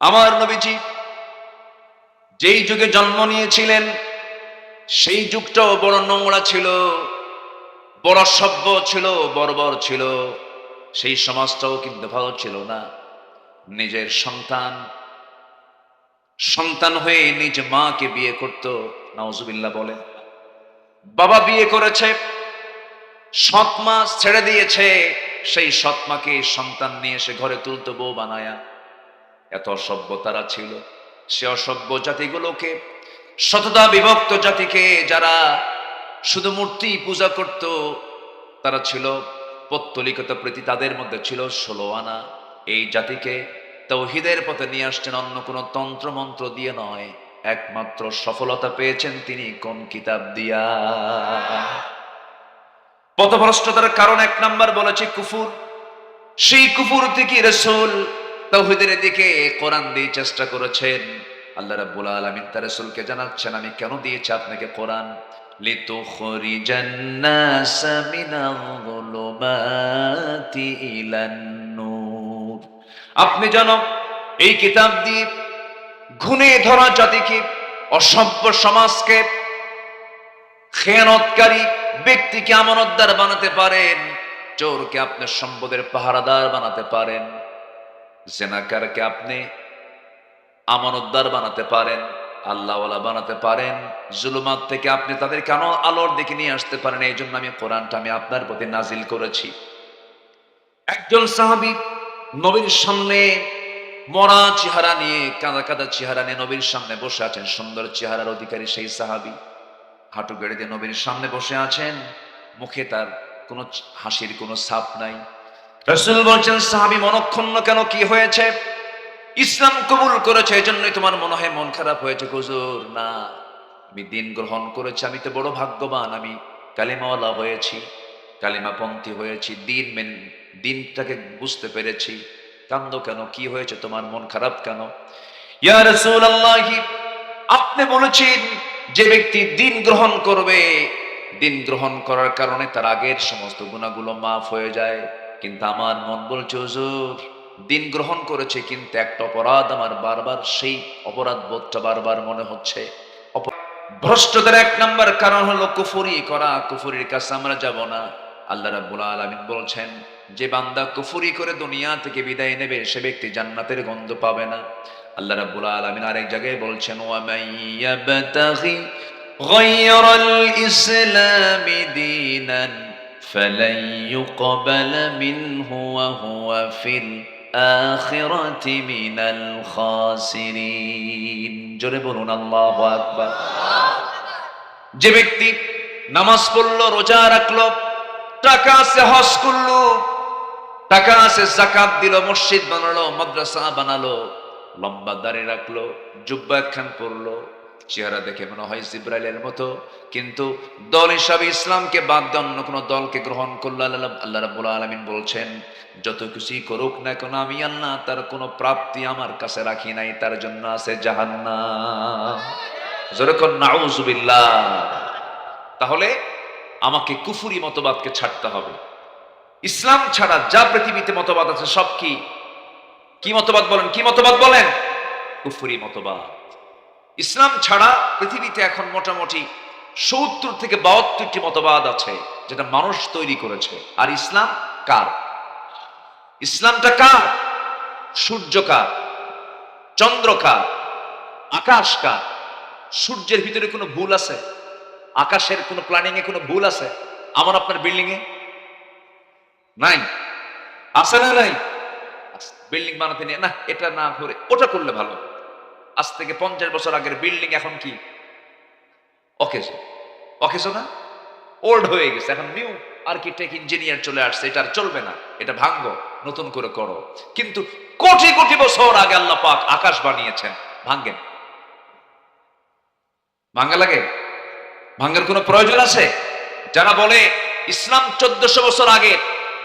আমার নবীজি, যেই যুগে জন্ম নিয়েছিলেন, সেই যুগটাও বড় নোংরা ছিল, বড় সভ্য ছিল, বর্বর ছিল। সেই সমাজটাও কিন্তু ভালো ছিল না। নিজের সন্তান সন্তান হয়ে নিজ মাকে বিয়ে করত, নাউজুবিল্লাহ বলে। বাবা বিয়ে করেছে, সৎ মা ছেড়ে দিয়েছে, সেই সৎ মাকে সন্তান নিয়ে এসে ঘরে তুলতো বউ বানায়া। এত অসভ্য তারা ছিল। সে অসভ্য জাতিগুলোকে শতদা বিভক্ত জাতিকে যারা শুধু মূর্তি পূজা করত, তারা ছিল পত্তলিকতা প্রীতি তাদের মধ্যে ছিল ষোলো আনা। এই জাতিকে তৌহিদের পথে নিয়ে আসছেন অন্য কোনো তন্ত্র মন্ত্র দিয়ে নয়, একমাত্র সফলতা পেয়েছেন তিনি কোন কিতাব দিয়া। পথভ্রষ্টতার কারণ এক নাম্বার বলেছে কুফুর। সেই কুফুর থেকে রসুল তৌহিদের দিকে কোরআন দিয়ে চেষ্টা করেছেন। আল্লাহ রাব্বুল আলামিন তার রাসূলকে জানাচ্ছেন, আমি কেন দিয়েছি আপনাকে কোরআন? লিতুখরিজান মিনাল যুলুমাতি ইলান নূর। আপনি যেন এই কিতাব দিয়ে ঘুণে ধরা জাতিকে, অসভ্য সমাজকে, খেয়ানতকারী ব্যক্তিকে আমানতদার বানাতে পারেন, চোরকে আপনার সম্পদের পাহারাদার বানাতে পারেন। জেনাকারকে আপনি? আমানতদার বানাতে পারেন, আল্লাহওয়ালা বানাতে পারেন, জুলুমাত থেকে আপনি তাদের কেন আলোর দিকে নিয়ে আসতে পারেন? এই জন্য আমি কোরআনটা আমি আপনার প্রতি নাজিল করেছি। একজন সাহাবি নবীর সামনে মরা চেহারা নিয়ে, কাদা কাদা চেহারা নিয়ে নবীর সামনে বসে আছেন। সুন্দর চেহারার অধিকারী সেই সাহাবি। হাঁটু গেড়ে দিয়ে নবীর সামনে বসে আছেন। মুখে তার কোনো হাসির কোনো ছাপ নাই। রসুল বলছেন, সাহাবি মনক্ষণ্ণ কেন? কি হয়েছে? ইসলাম কবুল করেছে এই জন্যই তোমার মনে হয় মন খারাপ হয়েছে। হুজুর, না, আমি দিন গ্রহণ করেছি, আমি তো বড় ভাগ্যবান, আমি কালিমাওয়ালা হয়েছি কালিমা কালিমাপন্থী হয়েছি, দিন মেন, দিনটাকে বুঝতে পেরেছি। কান্দ কেন? কি হয়েছে? তোমার মন খারাপ কেন? ইয়া রাসূলুল্লাহি, আপনি বলেছেন যে ব্যক্তি দিন গ্রহণ করবে, দিন গ্রহণ করার কারণে তার আগের সমস্ত গুণাগুলো মাফ হয়ে যায়। কিন্তু আমার মন বলছে, হুজুর, দিন গ্রহণ করেছে কিন্তু একটা অপরাধ আমার বারবার, সেই অপরাধ বোধটা বারবার মনে হচ্ছে। ভ্রষ্টতার এক নাম্বার কারণ হলো কুফুরি করা, কুফুরির কাছে আমরা যাব না। আল্লাহ রাব্বুল আলামিন বলছেন, যে বান্দা কুফুরি করে দুনিয়া থেকে বিদায় নেবে, সে ব্যক্তি জান্নাতের গন্ধ পাবে না। আল্লাহ রাব্বুল আলামিন আরেক জায়গায় বলছেন ওয়া মাইয়াবতাগি গায়রাল ইসলামি দীনান فلن يقبل منه وهو في الآخرة من الخاسرين জোরে বলুন আল্লাহু আকবার যে ব্যক্তি নামাজ পড়লো রোজা রাখলো টাকা আছে হজ করলো টাকা আছে জাকাত দিল মসজিদ বানালো মাদ্রাসা বানালো লম্বা দাঁড়িয়ে রাখলো জুব্বা খান পরলো চেহারা দেখে মনে হয় জিব্রাইলের মতো। কিন্তু দল হিসাবে ইসলামকে বাদ দিয়ে অন্য কোনো দলকে গ্রহণ করল আল্লাহ রাব্বুল আলামিন বলছেন, যত কিছুই করুক না কেন, আমি আল্লাহ তার কোনো প্রাপ্তি আমার কাছে রাখি নাই, তার জন্য আছে জাহান্নাম। যেরকম নাউজুবিল্লাহ তাহলে আমাকে কুফুরি মতবাদকে ছাড়তে হবে। ইসলাম ছাড়া যা পৃথিবীতে মতবাদ আছে সব কি? কি মতবাদ বলেন? কি মতবাদ বলেন? কুফুরি মতবাদ। ইসলাম ছাড়া পৃথিবীতে এখন মোটামুটি সত্তর থেকে বাহাত্তরটি মতবাদ আছে, যেটা মানুষ তৈরি করেছে। আর ইসলাম কার? ইসলামটা কার? সূর্য কার? চন্দ্র কার? আকাশ কার? সূর্যের ভিতরে কোনো ভুল আছে? আকাশের কোনো প্ল্যানিং এ কোনো ভুল আছে? আমার আপনার বিল্ডিং এ নাই। আছে না নাই? বিল্ডিং বানাতে নিয়ে না, এটা না করে ওটা করলে ভালো। আজ থেকে পঞ্চাশ বছর আগের বিল্ডিং এখন কি? অকেজ। অকেজ না? ওল্ড হয়ে গেছে, এখন নিউ আর্কিটেক্ট ইঞ্জিনিয়ার চলে আসছে, এটা আর চলবে না, এটা ভাঙ্গো, নতুন করে করো। কিন্তু কোটি কোটি বছর আগে আল্লাহ পাক আকাশ বানিয়েছেন, ভাঙ্গেন। ভাঙ্গা লাগে? ভাঙ্গার কোনো প্রয়োজন আছে? যারা বলে ইসলাম চোদ্দশো বছর আগে,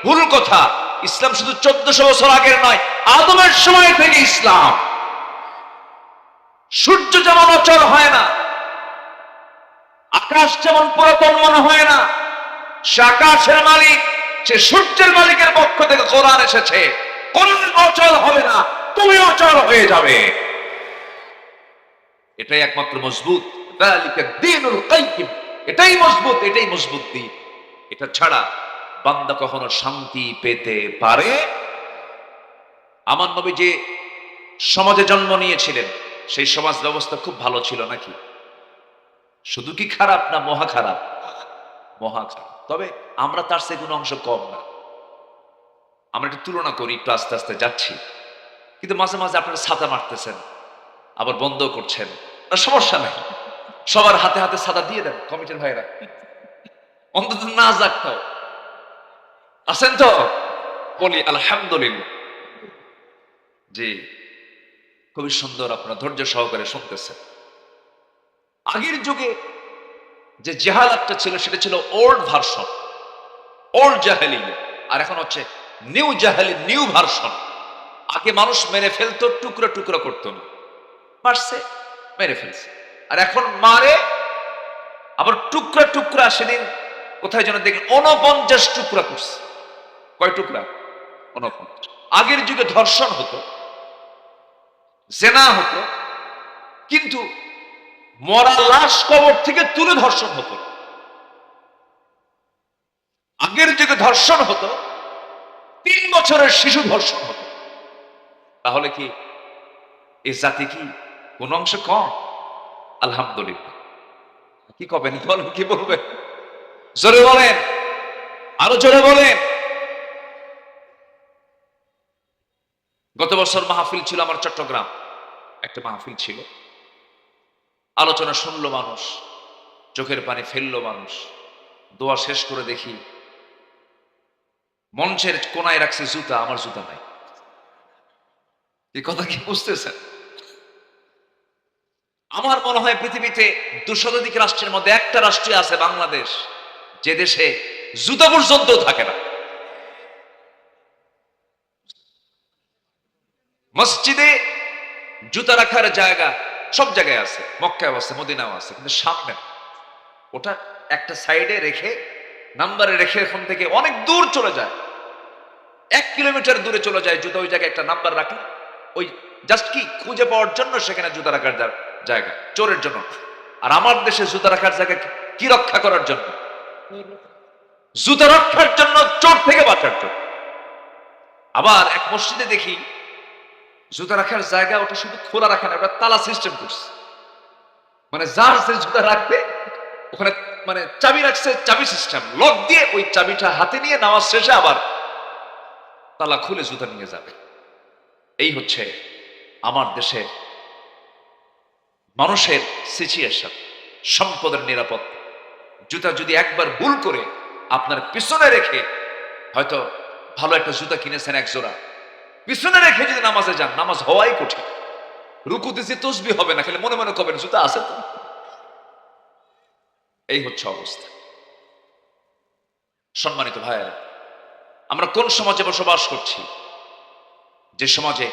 ভুল কথা, ইসলাম শুধু চোদ্দশো বছর আগের নয়, আদমের সময় থেকে ইসলাম। সূর্য যেমন অচল হয় না, আকাশ যেমন পুরাতন মনে হয় না, সে আকাশের মালিক, সে সূর্যের মালিকের পক্ষ থেকে কোরআন এসেছে। কোরআন অচল হবে না, তুমি অচল হয়ে যাবে। এটাই একমাত্র মজবুত। এটাই মজবুত এটাই মজবুত দিন এটা ছাড়া বান্দা কখনো শান্তি পেতে পারে? আমার নবী যে সমাজে জন্ম নিয়েছিলেন সেই সমাজ ব্যবস্থা খুব ভালো ছিল নাকি? শুধু কি খারাপ না মহা খারাপ? মহা খারাপ। তবে আমরা তার সে কোনো অংশ কম না। আমরা একটু তুলনা করি, একটু আস্তে আস্তে যাচ্ছি। কিন্তু মাঝে মাঝে আপনারা ছাতা মারতেছেন, আবার বন্ধ করছেন। সমস্যা নাই। সবার হাতে হাতে ছাতা দিয়ে দেন, কমিটির ভাইরা। অন্তত না যাক তাও। আছেন তো? বলি, আলহামদুলিল্লাহ। জি। খুবই সুন্দর আপনারা ধৈর্য সহকারে শুনতেছেন। আগের যুগে যে জেহালাতটা ছিল, সেটা ছিল ওল্ড ভার্সন ওল্ড জাহেলি আর এখন হচ্ছে নিউ জাহেলি নিউ ভার্সন আগে মানুষ মেরে ফেলতো, টুকরো টুকরো করতো না। মারছে, মেরে ফেলছে। আর এখন মারে, আবার টুকরা টুকরা সেদিন কোথায় যেন দেখি উনপঞ্চাশ টুকরা করছে। কয় টুকরা? উনপঞ্চাশ আগের যুগে ধর্ষণ হতো। জেনা হতো, কিন্তু মরা লাশ কবর থেকে তুলে ধর্ষণ হতো। আগের যুগে ধর্ষণ হতো, তিন বছরের শিশু ধর্ষণ হতো। তাহলে কি এ জাতি কি কোন অংশ কম? আলহামদুলিল্লাহ। কি কবেন? বলেন, কি বলবেন? জোরে বলেন, আরও জোরে বলেন। গত বছর মাহফিল ছিল আমার চট্টগ্রাম। একটা মাহফিল ছিল। আলোচনা শুনলো মানুষ, চোখের পানি ফেলল মানুষ। দোয়া শেষ করে দেখি, মঞ্চের কোনায় রাখছে জুতা, আমার জুতা নাই। এই কথা কি বুঝতেছেন? আমার মনে হয় পৃথিবীতে দুশতাধিক রাষ্ট্রের মধ্যে একটা রাষ্ট্রই আছে, বাংলাদেশ, যে দেশে জুতা পর্যন্ত থাকে না। মসজিদে জুতা রাখার জায়গা সব জায়গায় আছে মক্কায় আছে মদিনাও আছে, কিন্তু সামনে। ওটা একটা সাইডে রেখে, নাম্বারে রেখে এখান থেকে অনেক দূর চলে যায়। এক কিলোমিটার দূরে চলে যায় জুতা, ওই জায়গায় একটা নাম্বার রাখে ওই জাস্ট কি খুঁজে পাওয়ার জন্য সেখানে জুতা রাখার জায়গা, চোরের জন্য। আর আমার দেশে জুতা রাখার জায়গা কি রক্ষা করার জন্য? জুতা রক্ষার জন্য চোর থেকে বাঁচার জন্য। আবার এক মসজিদে দেখি জুতা রাখার জায়গা ওটা শুধু খোলা রাখে না, ওটা তালা সিস্টেম করছে। মানে যার সে জুতা রাখবে, ওখানে মানে চাবি রাখছে চাবি সিস্টেম লক দিয়ে ওই চাবিটা হাতে নিয়ে নামাজ শেষে আবার তালা খুলে জুতা নিয়ে যাবে। এই হচ্ছে আমার দেশের মানুষের সিচুয়েশন সম্পদের নিরাপদ। জুতা যদি একবার ভুল করে আপনার পিছনে রেখে হয়তো ভালো একটা জুতা কিনেছেন এক জোড়া পিছনে রেখে যদি নামাজে যান, নামাজ হওয়াই কঠিন। রুকু দিতে তসবি হবে না, খালি মনে মনে কবেন জুতা আছে তো। এই হচ্ছে অবস্থা। সম্মানিত ভাইয়েরা, আমরা কোন সমাজে বসবাস করছি? যে সমাজে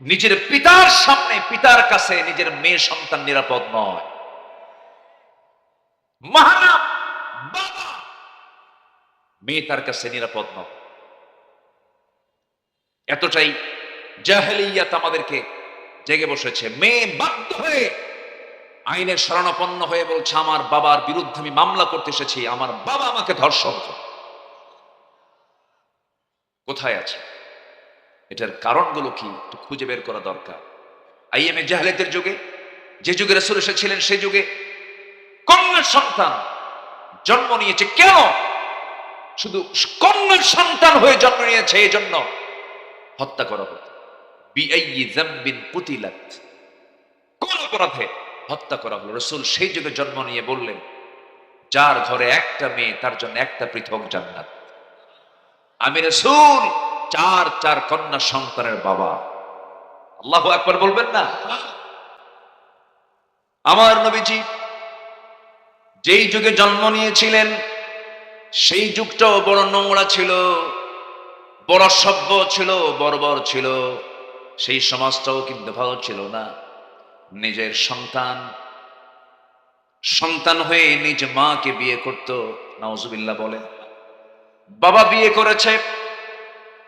নিজের পিতার সামনে, পিতার কাছে নিজের মেয়ে সন্তান নিরাপদ নয়। মহানাম বাবা, মেয়ে তার কাছে নিরাপদ নয়। এতটাই জাহেলিয়াত আমাদেরকে জেগে বসেছে। মেয়ে বাধ্য হয়ে আইনের শরণাপন্ন হয়ে বলছে, আমার বাবার বিরুদ্ধে আমি মামলা করতে এসেছি, আমার বাবা আমাকে ধর্ষণ। কোথায় আছে? এটার কারণগুলো কি একটু খুঁজে বের করা দরকার। আইএমএ জাহেলিয়াতের যুগে, যে যুগে রসুল এসেছিলেন সেই যুগে কন্যার সন্তান জন্ম নিয়েছে। কেন? শুধু কন্যার সন্তান হয়ে জন্ম নিয়েছে এই জন্য হত্যা করা হতো। কুতিলাত। কোন অপরাধে হত্যা করা হলো? রসুল সেই যুগে জন্ম নিয়ে বললেন, যার ঘরে একটা মেয়ে, তার জন্য একটা পৃথক জান্নাত। আমি রসুল, চার চার কন্যা সন্তানের বাবা। আল্লাহ একবার বলবেন না? আমার নবীজি, যেই যুগে জন্ম নিয়েছিলেন, সেই যুগটাও বড় নোংরা ছিল। বড় সভ্য ছিল, বর্বর ছিল, সেই সমাজটাও কিন্তু ভালো ছিল না? নিজের সন্তান সন্তান হয়ে নিজ মাকে বিয়ে করত নওজুবিল্লাহ বলে। বাবা বিয়ে করেছে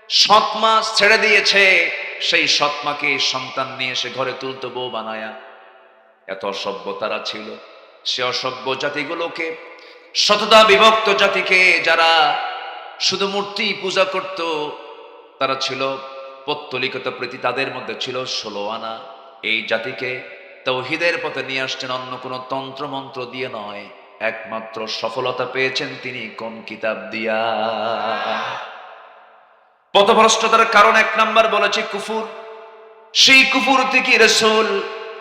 সৎ মা ছেড়ে দিয়েছে, সেই সৎমাকে সন্তান নিয়ে এসে ঘরে তুলতো, বউ বানায়া। এত অসভ্য তারা ছিল। সে অসভ্য জাতিগুলোকে শততা বিভক্ত জাতিকে যারা শুধু মূর্তি পূজা করত, তারা ছিল পত্তলিকতা প্রীতি, তাদের মধ্যে ছিল ষোলো আনা। এই জাতিকে তৌহিদের পথে নিয়ে আসছেন অন্য কোনো তন্ত্র মন্ত্র দিয়ে নয়, একমাত্র সফলতা পেয়েছেন তিনি কোন কিতাব দিয়া। পথভ্রষ্টতার কারণ এক নাম্বার বলেছে কুফুর। সেই কুফুর থেকে রসুল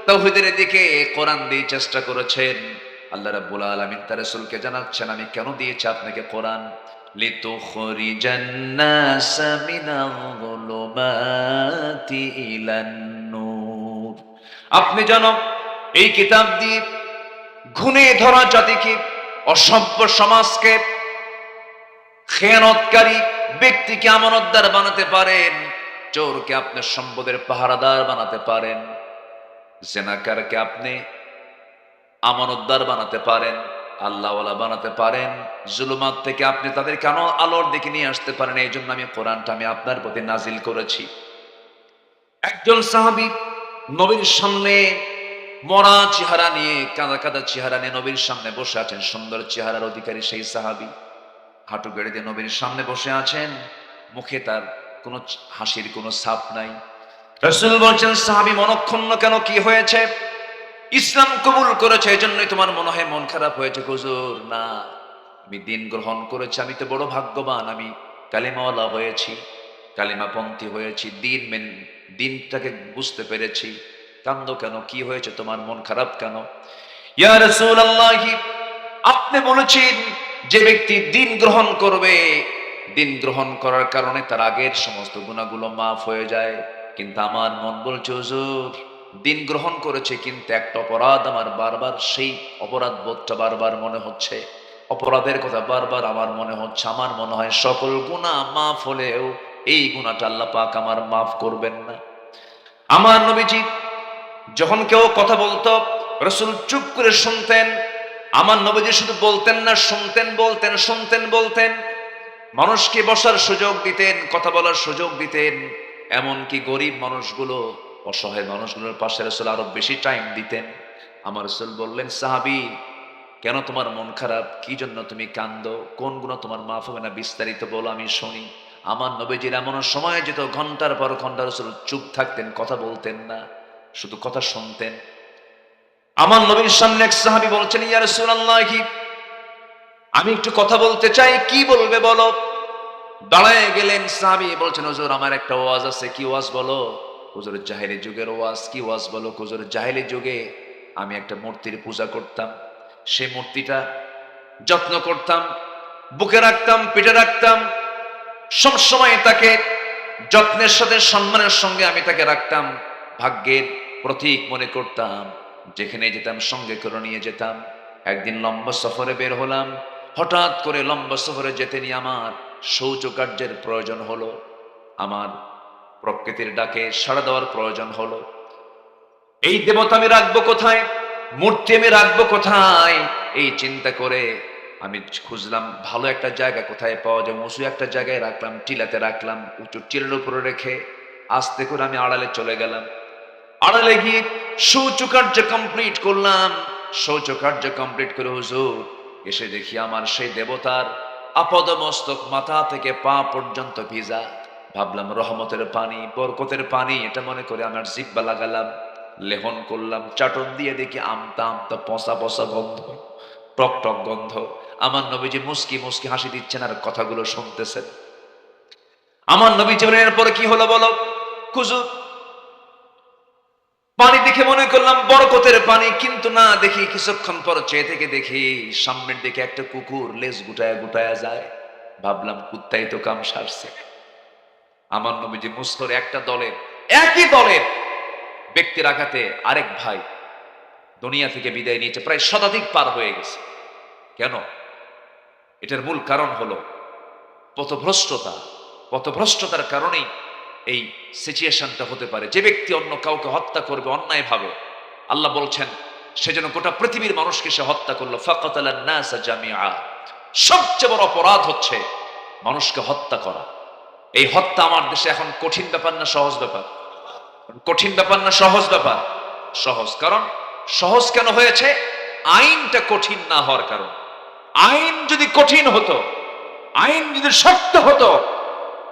তৌহিদের দিকে কোরআন দিয়ে চেষ্টা করেছেন। আল্লাহ রাব্বুল আলামিন তার রসুলকে জানাচ্ছেন, আমি কেন দিয়েছি আপনাকে কোরআন? লিতুখরিজান নাস মিনাল যুলুমাতি ইলান নূর আপনি জানো এই কিতাব দিয়ে ঘুণে ধরা জাতিকে, অসভ্য সমাজকে, খেয়ানতকারী ব্যক্তিকে আমানতদার বানাতে পারেন, চোরকে আপনার সম্পদের পাহারাদার বানাতে পারেন, জেনাকারকে আপনি আমানতদার বানাতে পারেন আল্লাহওয়ালা বানাতে পারেন, জুলুমাত থেকে আপনি তাদের কেন আলোর দিকে নিয়ে আসতে পারেন? এই জন্য আমি কোরআনটা আমি আপনার প্রতি নাজিল করেছি। একজন সাহাবি নবীর সামনে মরা চেহারা নিয়ে, কাদা কাদা চেহারা নিয়ে নবীর সামনে বসে আছেন। সুন্দর চেহারার অধিকারী সেই সাহাবি। হাঁটু গেড়ে দিয়ে নবীর সামনে বসে আছেন। মুখে তার কোনো হাসির কোনো ছাপ নাই। রসুল বলছেন, সাহাবি মনক্ষুণ্ণ কেন? কি হয়েছে? ইসলাম কবুল করেছে এই জন্যই তোমার মনে হয় মন খারাপ হয়েছে। হুজুর, না, আমি দিন গ্রহণ করেছি, আমি তো বড় ভাগ্যবান, আমি কালিমাওয়ালা হয়েছি, কালিমাপন্থী হয়েছি, দিন মেন, দিনটাকে বুঝতে পেরেছি। কান্দ কেন, কি হয়েছে, তোমার মন খারাপ কেন? আপনি বলেছেন যে ব্যক্তি দিন গ্রহণ করবে, দিন গ্রহণ করার কারণে তার আগের সমস্ত গুণাগুলো মাফ হয়ে যায়। কিন্তু আমার মন বলছে, হুজুর দিন গ্রহণ করেছে কিন্তু একটা অপরাধ আমার বারবার, সেই অপরাধ বোধটা বারবার মনে হচ্ছে। অপরাধের কথা বারবার আমার মনে হচ্ছে, আমার মনে হয় সকল গুণা মাফ হলেও এই গুণাটা আল্লাহ পাক আমার মাফ করবেন না। আমার নবীজি যখন কেউ কথা বলতো, রসুল চুপ করে শুনতেন, আমার নবীজি শুধু বলতেন না, শুনতেন, বলতেন শুনতেন, বলতেন, মানুষকে বসার সুযোগ দিতেন, কথা বলার সুযোগ দিতেন, এমনকি গরিব মানুষগুলো অসহায় মানুষগুলোর পাশে রসুল আরও বেশি টাইম দিতেন। আমার রসুল বললেন, সাহাবি, কেন তোমার মন খারাপ? কি জন্য তুমি কান্দো কোন গুণ তোমার মাফ হবে না? বিস্তারিত বলো, আমি শুনি। আমার নবীজির এমন সময় যেত, ঘণ্টার পর ঘণ্টা রসুল চুপ থাকতেন, কথা বলতেন না, শুধু কথা শুনতেন। আমার নবীর সামনে এক সাহাবি বলছেন, ইয়া রাসূলুল্লাহি, আমি একটু কথা বলতে চাই, কি বলবে বলো? দাঁড়ায় গেলেন সাহাবি, বলছেন, হুজুর, আমার একটা ওয়াজ আছে, কি ওয়াজ বলো? হুজুর জাহেলি যুগের ওয়াজ কি ওয়াজ বলো হুজুর জাহেলি যুগে আমি একটা মূর্তির পূজা করতাম, সেই মূর্তিটা যত্ন করতাম, বুকে রাখতাম পেটে রাখতাম সবসময় তাকে যত্নের সাথে, সম্মানের সঙ্গে আমি তাকে রাখতাম, ভাগ্যের প্রতীক মনে করতাম, যেখানে যেতাম, সঙ্গে করে নিয়ে যেতাম, একদিন লম্বা সফরে বের হলাম, হঠাৎ করে লম্বা সফরে যেতে নিয়ে আমার শৌচ কার্যের প্রয়োজন হলো, আমার প্রকৃতির ডাকে সাড়া দেওয়ার প্রয়োজন হলো। এই দেবতা আমি রাখব কোথায়? মূর্তি আমি রাখব কোথায়? এই চিন্তা করে আমি খুঁজলাম, ভালো একটা জায়গা কোথায় পাওয়া যায়? উঁচু একটা জায়গায় রাখলাম, টিলাতে রাখলাম, উঁচু টিলের উপরে রেখে আস্তে করে আমি আড়ালে চলে গেলাম। আড়ালে গিয়ে শৌচকার্য কমপ্লিট করলাম। শৌচকার্য কমপ্লিট করে হুজুর, এসে দেখি আমার সেই দেবতার আপদ মস্তক মাথা থেকে পা পর্যন্ত ভিজা। ভাবলাম রহমতের পানি, বরকতের পানি, এটা মনে করে আমার জিব্বা লাগালাম, লেহন করলাম, চাটন দিয়ে দেখি আমতা আমতা পচা পচা গন্ধ, টক টক গন্ধ। আমার নবীজি মুস্কি মুস্কি হাসি দিচ্ছেন আর কথাগুলো শুনতেছেন। আমার নবী জীবনের পরে কি হলো বলো? কুজুর পানি দেখে মনে করলাম বরকতের পানি, কিন্তু না দেখি কিছুক্ষণ পর চেয়ে থেকে দেখি সামনের দিকে একটা কুকুর লেজ গুটায় গুটায়া যায়। ভাবলাম কুত্তাই তো কাম সারছে। আমার নবীজি মুস্তর একটা দলের, একই দলের ব্যক্তির আঘাতে আরেক ভাই দুনিয়া থেকে বিদায় নিয়েছে, প্রায় শতাধিক পার হয়ে গেছে। কেন? এটার মূল কারণ হলো পথভ্রষ্টতা। পথভ্রষ্টতার কারণেই এই সিচুয়েশনটা হতে পারে। যে ব্যক্তি অন্য কাউকে হত্যা করবে অন্যায়ভাবে, আল্লাহ বলছেন, সে যেন গোটা পৃথিবীর মানুষকে সে হত্যা করল। জামিআ। সবচেয়ে বড় অপরাধ হচ্ছে মানুষকে হত্যা করা। এই হত্যা আমার দেশে এখন কঠিন ব্যাপার না, সহজ ব্যাপার। কঠিন ব্যাপার না, সহজ ব্যাপার। সহজ কারণ, সহজ কেন হয়েছে? আইনটা কঠিন না হওয়ার কারণ। আইন যদি কঠিন হতো, আইন যদি শক্ত হতো,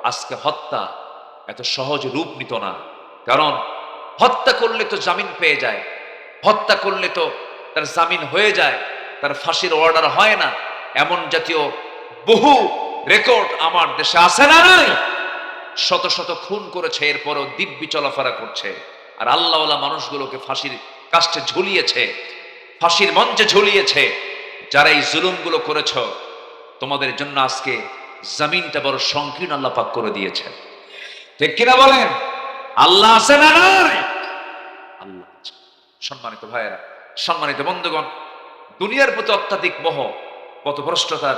আজকে হত্যা এত সহজ রূপ নিত না। কারণ, হত্যা করলে তো জামিন পেয়ে যায়। হত্যা করলে তো তার জামিন হয়ে যায়, তার ফাঁসির অর্ডার হয় না। এমন জাতীয় বহু রেকর্ড আমার দেশে আছে না নাই? শত শত খুন করেছে, এরপরও দিব্যি চলাফেরা করছে। আর আল্লাহওয়ালা মানুষগুলোকে ফাঁসির কাষ্টে ঝুলিয়েছে, ফাঁসির মঞ্চে ঝুলিয়েছে। যারা এই জুলুমগুলো করেছ, তোমাদের জন্য আজকে জমিনটা বড় সংকীর্ণ আল্লাহ পাক করে দিয়েছে ঠিক কিনা বলেন? আল্লাহ আছে না নাই? আল্লাহ সম্মানিত ভাইয়েরা, সম্মানিত বন্ধুগণ, দুনিয়ার প্রতি অত্যাধিক মোহ, পথভ্রষ্টতার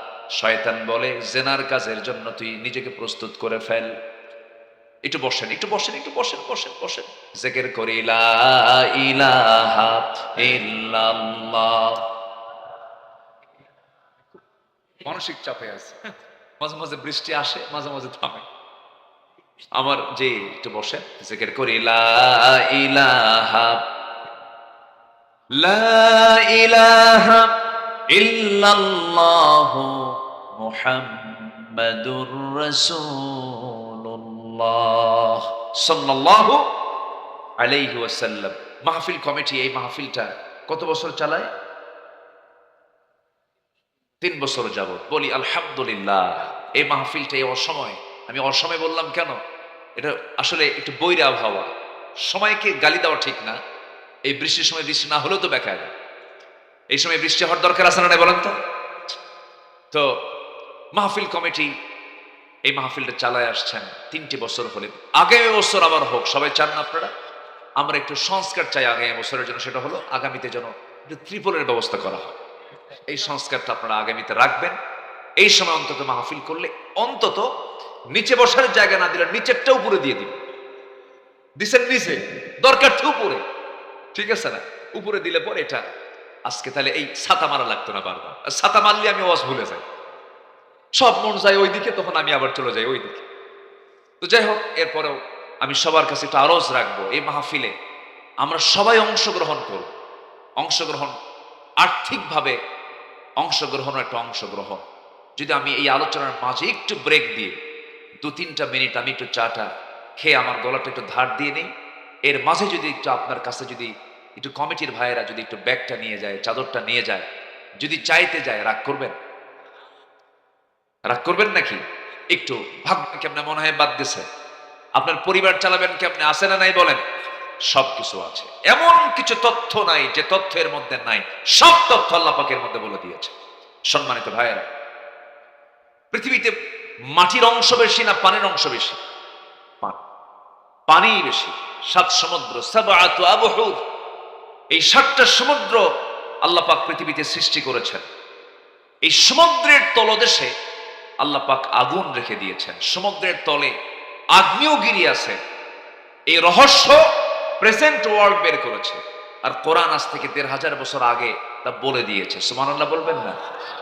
শয়তান বলে, জেনার কাজের জন্য তুই নিজেকে প্রস্তুত করে ফেল। একটু বসেন একটু বসেন একটু বসেন বসেন বসেন। জেকের করি মানসিক চাপে আছে। মাঝে মাঝে বৃষ্টি আসে, মাঝে মাঝে থামে। আমার যে একটু বসেন। জেকের করি ইলাহা ইলাহা ইল্লাল্লাহ। মুহাম্মাদুর রাসূলুল্লাহ আলাইহি ওয়াসাল্লাম। মাহফিল কমিটি, এই মাহফিলটা কত বছর চালায়? তিন বছর যাবত বলি, আলহামদুলিল্লাহ, এই মাহফিলটা এই অসময়। আমি অসময় বললাম কেন? এটা আসলে একটু বৈরা আবহাওয়া। সময়কে গালি দেওয়া ঠিক না। এই বৃষ্টির সময় বৃষ্টি না হলেও তো বেকার এই সময় বৃষ্টি হওয়ার দরকার আছে না বলেন তো? তো মাহফিল কমিটি এই মাহফিলটা চালায় আসছেন তিনটি বছর হলে। আগামী বছর আবার হোক, সবাই চান না আপনারা? আমরা একটু সংস্কার চাই আগামী বছরের জন্য, সেটা হলো আগামীতে যেন একটু ত্রিপলের ব্যবস্থা করা হয়। এই সংস্কারটা আপনারা আগামীতে রাখবেন। এই সময় অন্তত মাহফিল করলে অন্তত নিচে বসার জায়গা না দিলে নিচেরটা উপরে দিয়ে দিন। দিছেন নিচে, দরকার তো উপরে। ঠিক আছে না? উপরে দিলে পরে এটা আজকে তাহলে এই ছাতা মারা লাগতো না বারবার। ছাতা মারলে আমি ওয়াজ ভুলে যাই। সব মন যায় ওই দিকে তখন আমি আবার চলে যাই ওই দিকে তো যাই হোক, এরপরেও আমি সবার কাছে একটু আরজ রাখব, এই মাহফিলে আমরা সবাই অংশগ্রহণ করব। অংশগ্রহণ আর্থিকভাবে অংশগ্রহণ একটা অংশগ্রহণ। যদি আমি এই আলোচনার মাঝে একটু ব্রেক দিয়ে দু তিনটা মিনিট আমি একটু চাটা খেয়ে আমার গলাটা একটু ধার দিয়ে নিই, এর মাঝে যদি একটু আপনার কাছে যদি একটু কমিটির ভাইয়েরা যদি একটু ব্যাগটা নিয়ে যায়, চাদরটা নিয়ে যায়, যদি চাইতে যায়, রাগ করবেন? রাগ করবেন নাকি? একটু ভাববেন কেমনে, মনে হয় বাদ দিছে। আপনার পরিবার চালাবেন কেমনে, আছে না নাই বলেন? সব কিছু আছে। এমন কিছু তথ্য নাই যে তথ্যের মধ্যে নাই। সব তথ্য আল্লাহ পাকের মধ্যে বলে দিয়েছে। সম্মানিত ভাইয়েরা, পৃথিবীতে মাটির অংশ বেশি না পানির অংশ বেশি? পানি। বেশি। সাত সমুদ্র আবহুর। এই সাতটা সমুদ্র আল্লাহ পাক পৃথিবীতে সৃষ্টি করেছেন। এই সমুদ্রের তলদেশে আল্লাহ পাক আগুন রেখে দিয়েছেন। সমুদ্রের তলে আগ্নেয়গিরি আছে। এই রহস্য প্রেজেন্ট ওয়ার্ল্ড বের করেছে। আর কোরআন আজ থেকে দেড় হাজার বছর আগে তা বলে দিয়েছে। সুমান আল্লাহ বলবেন না?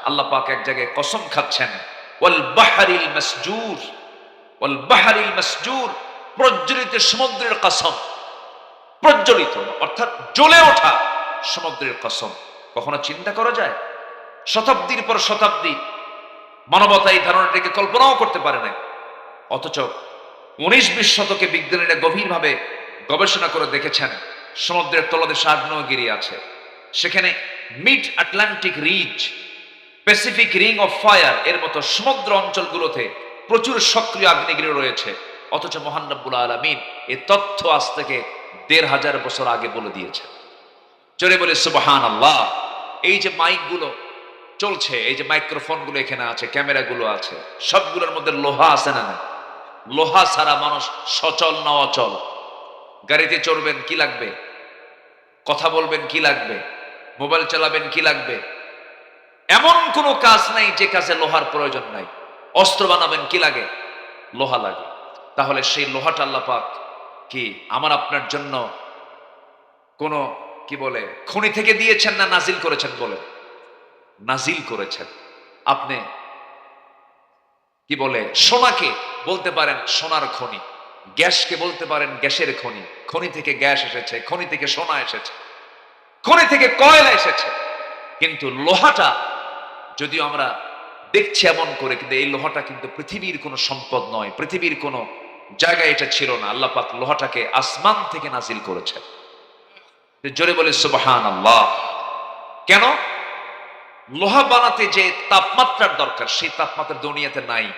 আল্লাহ পাক এক জায়গায় কসম খাচ্ছেন, ওয়াল বাহারিল মাসজুর, ওয়াল বাহারিল মাসজুর, প্রজ্বলিত সমুদ্রের কসম, প্রজ্বলিত অর্থাৎ জ্বলে ওঠা সমুদ্রের কসম। কখনো চিন্তা করা যায়? শতাব্দীর পর শতাব্দী মানবতা এই ধারণাটিকে কল্পনাও করতে পারে না অথচ উনিশ বিশ শতকে বিজ্ঞানীরা গভীরভাবে গবেষণা করে দেখেছেন, সমুদ্রের তলদেশে আগ্নেয়গিরি আছে। সেখানে mid Atlantic ridge, Pacific ring of fire এর মতো সমুদ্র অঞ্চলগুলোতে প্রচুর সক্রিয় আগ্নেয়গিরি রয়েছে। অথচ মহান রব্বুল আলমিন এ তথ্য আজ থেকে দেড় হাজার বছর আগে বলে দিয়েছে চলে বলে সুবাহান আল্লাহ এই যে মাইকগুলো চলছে, এই যে মাইক্রোফোনগুলো এখানে আছে, ক্যামেরাগুলো আছে, সবগুলোর মধ্যে লোহা আছে না লোহা ছাড়া মানুষ সচল না অচল। গাড়িতে চড়বেন কি লাগবে? কথা বলবেন কি লাগবে? মোবাইল চালাবেন কি লাগবে? এমন কোনো কাজ নাই যে কাজে লোহার প্রয়োজন নাই। অস্ত্র বানাবেন কি লাগে? লোহা লাগে। তাহলে সেই লোহাটা আল্লাহ পাক কি আমার আপনার জন্য কোন, কি বলে, খনি থেকে দিয়েছেন না নাজিল করেছেন বলে? নাজিল করেছেন। আপনি কি বলে, সোনাকে বলতে পারেন সোনার খনি, গ্যাসকে বলতে পারেন গ্যাসের খনি খনি থেকে গ্যাস এসেছে, খনি থেকে সোনা এসেছে, খনি থেকে কয়লা এসেছে। কিন্তু লোহাটা যদিও আমরা দেখছি এমন করে, কিন্তু এই লোহাটা কিন্তু পৃথিবীর কোনো সম্পদ নয়, পৃথিবীর কোনো জায়গায় এটা ছিল না। আল্লাহ পাক লোহাটাকে আসমান থেকে নাজিল করেছেন। জোরে বলে সুবহান আল্লাহ কেন? লোহা বানাতে যে তাপমাত্রার দরকার, সেই তাপমাত্রা দুনিয়াতে নাই।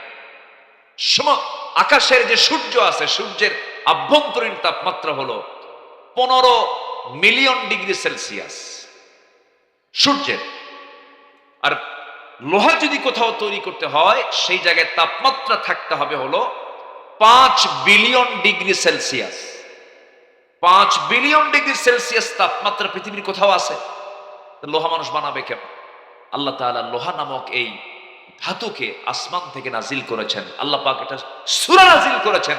আকাশের যে সূর্য আছে, সূর্যের আভ্যন্তরীণ তাপমাত্রা হলো পনেরো মিলিয়ন ডিগ্রি সেলসিয়াস। সূর্যের। আর লোহা যদি কোথাও তৈরি করতে হয়, সেই জায়গায় তাপমাত্রা থাকতে হবে হলো পাঁচ বিলিয়ন ডিগ্রি সেলসিয়াস। পাঁচ বিলিয়ন ডিগ্রি সেলসিয়াস তাপমাত্রা পৃথিবীর কোথাও আছে? লোহা মানুষ বানাবে কেন? আল্লাহ তাআলা লোহা নামক এই ধাতুকে আসমান থেকে নাজিল করেছেন। আল্লাহ পাক এটা সূরা নাজিল করেছেন।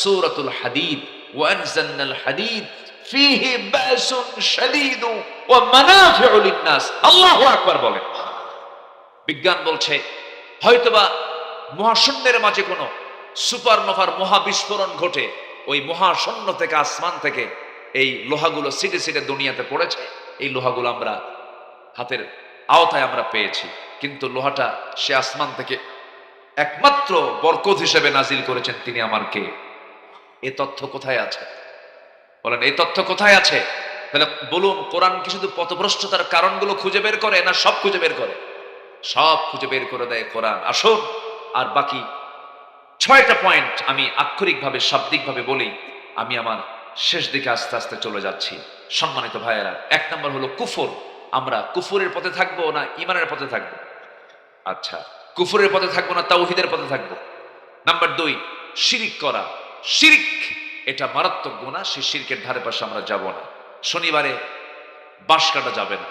সূরাতুল হাদিদ। ওয়ানজালনাল হাদিদ ফীহি বাসুন শাদীদ ওয়া মানাফিউ আল্লাহু আকবার বলেন। বিজ্ঞান বলছে, হয়তোবা মহাশূন্যের মাঝে কোনো সুপারনোভার মহাবিস্ফোরণ ঘটে, ওই মহাশূন্য থেকে আসমান থেকে এই লোহাগুলো সিটে সিটে দুনিয়াতে পড়েছে। এই লোহাগুলো আমরা হাতের আওতায় আমরা পেয়েছি। কিন্তু লোহাটা সে আসমান থেকে একমাত্র বরকত হিসেবে নাজিল করেছেন তিনি আমার কে। এ তথ্য কোথায় আছে? বলেন এই তথ্য কোথায় আছে? তাহলে বলুন, কোরআন কি শুধু পথভ্রষ্টতার কারণগুলো খুঁজে বের করে না সব খুঁজে বের করে? সব খুঁজে বের করে দেয় কোরআন। আসুন, আর বাকি ছয়টা পয়েন্ট আমি আক্ষরিকভাবে, শাব্দিকভাবে বলি। আমি আমার শেষ দিকে আস্তে আস্তে চলে যাচ্ছি। সম্মানিত ভাইয়েরা, এক নম্বর হলো কুফর। আমরা কুফুরের পথে থাকব না ইমানের পথে থাকব? আচ্ছা কুফুরের পথে থাকব না তাওহিদের পথে থাকব? নাম্বার দুই, শিরিক করা। শিরিক, এটা মারাত্মক গুণা সেই শিরকের ধারে পাশে আমরা যাব না। শনিবারে বাঁশ কাটা যাবে না।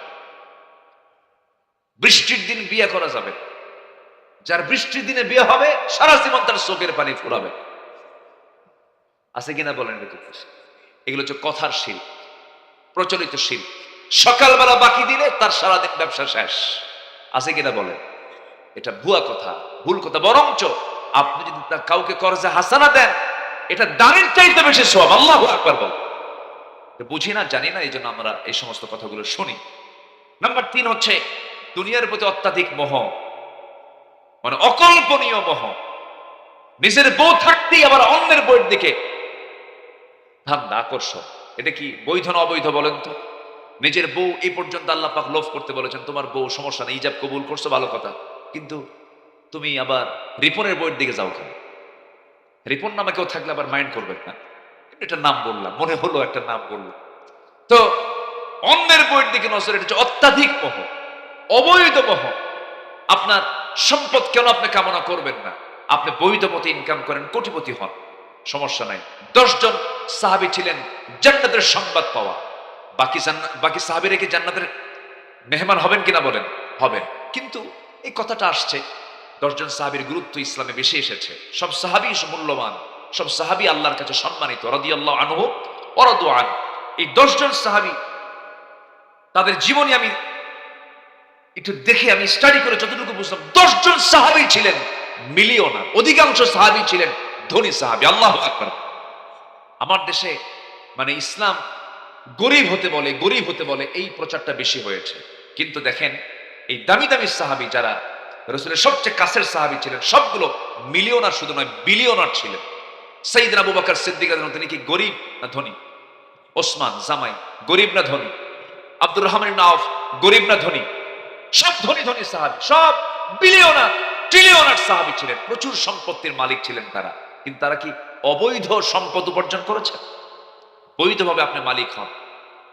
বৃষ্টির দিন বিয়ে করা যাবে যার বৃষ্টির দিনে বিয়ে হবে, সারা জীবন তার চোখের পানি ফুরাবে। আছে কিনা বলেন এগুলো হচ্ছে কথার শিল্প প্রচলিত শিল্প সকালবেলা বাকি দিলে তার সারাদিন ব্যবসা শেষ। আছে কিনা বলেন? এটা ভুয়া কথা, ভুল কথা। বরঞ্চ আপনি যদি তা কাউকে করজে হাসানা দেন, এটা দানের চাইতে বেশি সব আল্লাহ বল বুঝি না, জানি না এই জন্য আমরা এই সমস্ত কথাগুলো শুনি। নাম্বার তিন হচ্ছে, দুনিয়ার প্রতি অত্যাধিক মোহ। মানে অকল্পনীয় মোহ। নিজের বউ থাকতেই আবার অন্যের বইয়ের দিকে ধান্দা আকর্ষণ। এটা কি বৈধ না অবৈধ বলেন তো? নিজের বউ এই পর্যন্ত আল্লাহ পাক লোভ করতে বলেছেন, তোমার বউ সমস্যা নেই ইজাব কবুল করছ, ভালো কথা। কিন্তু তুমি আবার রিপনের বইয়ের দিকে যাও কেন? রিপন নামে কেউ থাকলে আবার মাইন্ড করবে না। এটা নাম বললাম, মনে হলো একটা নাম বললাম। তো অন্যের বইয়ের দিকে নজর, এটা হচ্ছে অত্যাধিক মোহ, অবৈধ মোহ। আপনার সম্পদ কেন আপনি কামনা করবেন না? আপনি বৈধ পথে ইনকাম করেন, কোটিপতি হন, সমস্যা নাই। দশজন সাহাবি ছিলেন জান্নাতের সংবাদ পাওয়া। বাকি বাকি সাহাবিরা কি জান্নাতের মেহমান হবেন কিনা বলেন? হবেন। কিন্তু এই কথাটা আসছে, দশজন সাহাবির গুরুত্ব ইসলামে বেশি এসেছে। সব সাহাবি মূল্যবান সব সাহাবি আল্লাহর কাছে সম্মানিত, রাদিয়াল্লাহু আনহু ওরাদু আন এই দশজন সাহাবি, তাদের জীবনী আমি একটু দেখে আমি স্টাডি করে যতটুকু বুঝলাম, দশজন সাহাবি ছিলেন মিলিয়নার, অধিকাংশ সাহাবি ছিলেন ধনী সাহাবি, আল্লাহ আকবার। আমার দেশে মানে ইসলাম গরিব হতে বলে, গরিব হতে বলে এই প্রচারটা বেশি হয়েছে। কিন্তু দেখেন, এই দামি দামি সাহাবি যারা, রসুলের সবচেয়ে কাছের সাহাবি ছিলেন, সবগুলো মিলিয়নার শুধু নয়, বিলিয়নার ছিলেন। সঈদ আবু বকর সিদ্দিক তিনি কি গরিব না ধনী? ওসমান, জামাই, গরিব না ধনী? আব্দুর রহমান নাফ গরিব না ধনী? সব ধনী ধনী সাহাবি, সব বিলিয়নার, ট্রিলিয়নার সাহাবি ছিলেন। প্রচুর সম্পত্তির মালিক ছিলেন তারা। কিন্তু তারা কি অবৈধ সম্পদ উপার্জন করেছে বৈধভাবে আপনি মালিক হন।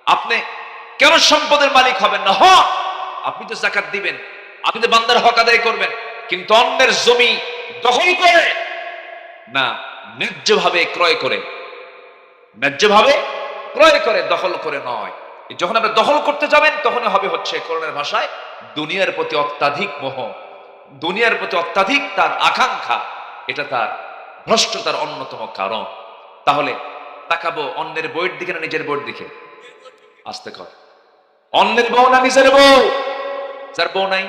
আপনি কেন সম্পদের মালিক হবেন না? হন আপনি তো জাকাত দিবেন, আপনি তো বান্দার হক আদায় করবেন, কিন্তু অন্যের জমি দখল করে না, ন্যায্যভাবে ক্রয় করে। ন্যায্যভাবে ক্রয় করে, দখল করে নয়। যখন আপনি দখল করতে যাবেন, তখনই হবে হচ্ছে করোনার ভাষায় দুনিয়ার প্রতি অত্যাধিক মোহ। দুনিয়ার প্রতি অত্যাধিক তার আকাঙ্ক্ষা। এটা তার ভ্রষ্টতার অন্যতম কারণ। তাহলে তাকাবো, অন্যের বইয়ের দিকে না নিজের বইয়ের দিকে? আসতে কর। অন্যের বউ না নিজের বউ? যার বউ নাই?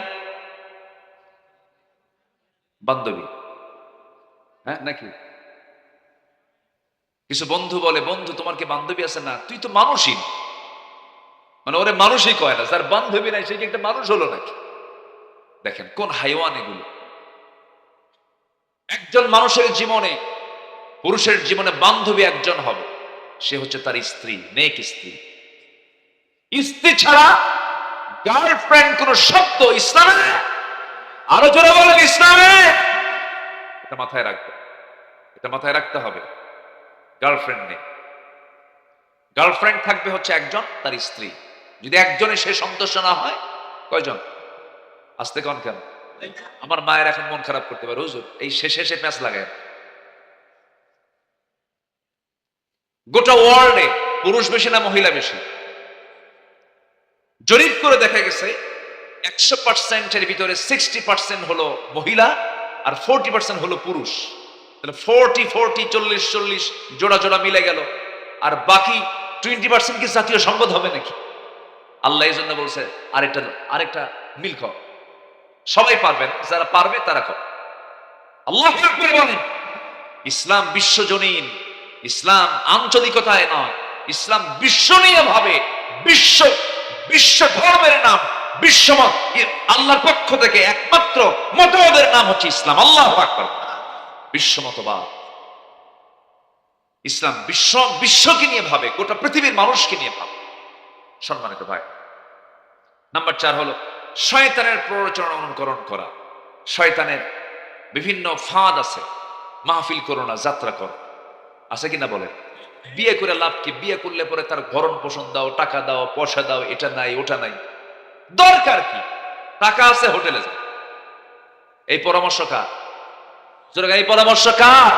বান্ধবী। হ্যাঁ নাকি? কিছু বন্ধু বলে, বন্ধু, তোমার কি বান্ধবী আছে? না, তুই তো মানুষই। মানে ওরে মানুষই কয় না, যার বান্ধবী নাই, সে কি একটা মানুষ হলো নাকি? দেখেন, কোন হাইওয়ান এগুলো। একজন মানুষের জীবনে পুরুষের জীবনে বান্ধবী একজন হবে। সে হচ্ছে তার স্ত্রী, নেক স্ত্রী। স্ত্রী ছাড়া গার্লফ্রেন্ড কোন শব্দ ইসলামে আরও জোরে বলেন ইসলামে। এটা মাথায় রাখবে এটা মাথায় রাখতে হবে। গার্লফ্রেন্ড নেই। গার্লফ্রেন্ড থাকবে হচ্ছে একজন, তার স্ত্রী। যদি একজনে সে সন্তুষ্ট না হয়, কয়জন? আসতে কন কেন? আমার মায়ের এখন মন খারাপ করতে পারে। হুজুর, এই শেষে শেষে ম্যাচ লাগায়। গোটা ওয়ার্ল্ডে পুরুষ বেশি না মহিলা বেশি? জরিপ করে দেখা গেছে, একশো পার্সেন্টের ভিতরে সিক্সটি পার্সেন্ট হলো মহিলা আর ফোরটি পার্সেন্ট হলো পুরুষ। তাহলে ফোরটি ফোরটি চল্লিশ চল্লিশ জোড়া জোড়া মিলে গেল। আর বাকি টোয়েন্টি পার্সেন্ট কি জাতীয় সংবাদ হবে নাকি? আল্লাহ এই জন্য বলছে, আরেকটা আরেকটা মিল কর সবাই পারবেন, যারা পারবে তারা কর আল্লাহ ইসলাম বিশ্বজনীন ইসলাম আঞ্চলিকতায় নয়, ইসলাম বিশ্বনীয় ভাবে বিশ্ব বিশ্ব ধর্মের নাম, বিশ্বমত। আল্লাহর পক্ষ থেকে একমাত্র মতবাদের নাম হচ্ছে ইসলাম। আল্লাহ আকবার। বিশ্বমতবাদ। ইসলাম বিশ্ব, বিশ্বকে নিয়ে ভাবে, গোটা পৃথিবীর মানুষকে নিয়ে ভাবে। সম্মানিত ভাই, নাম্বার চার হলো শয়তানের প্ররোচনা অনুকরণ করা। শয়তানের বিভিন্ন ফাঁদ আছে। মাহফিল করো না, যাত্রা করো। আছে কিনা বলে বিয়ে করে লাভ কি? বিয়ে করলে পরে তার ভরণ পোষণ দাও, টাকা দাও, পয়সা দাও, এটা নাই, ওটা নাই। দরকার কি? টাকা আছে, হোটেলে যাও এই পরামর্শ কার? এই পরামর্শ কার।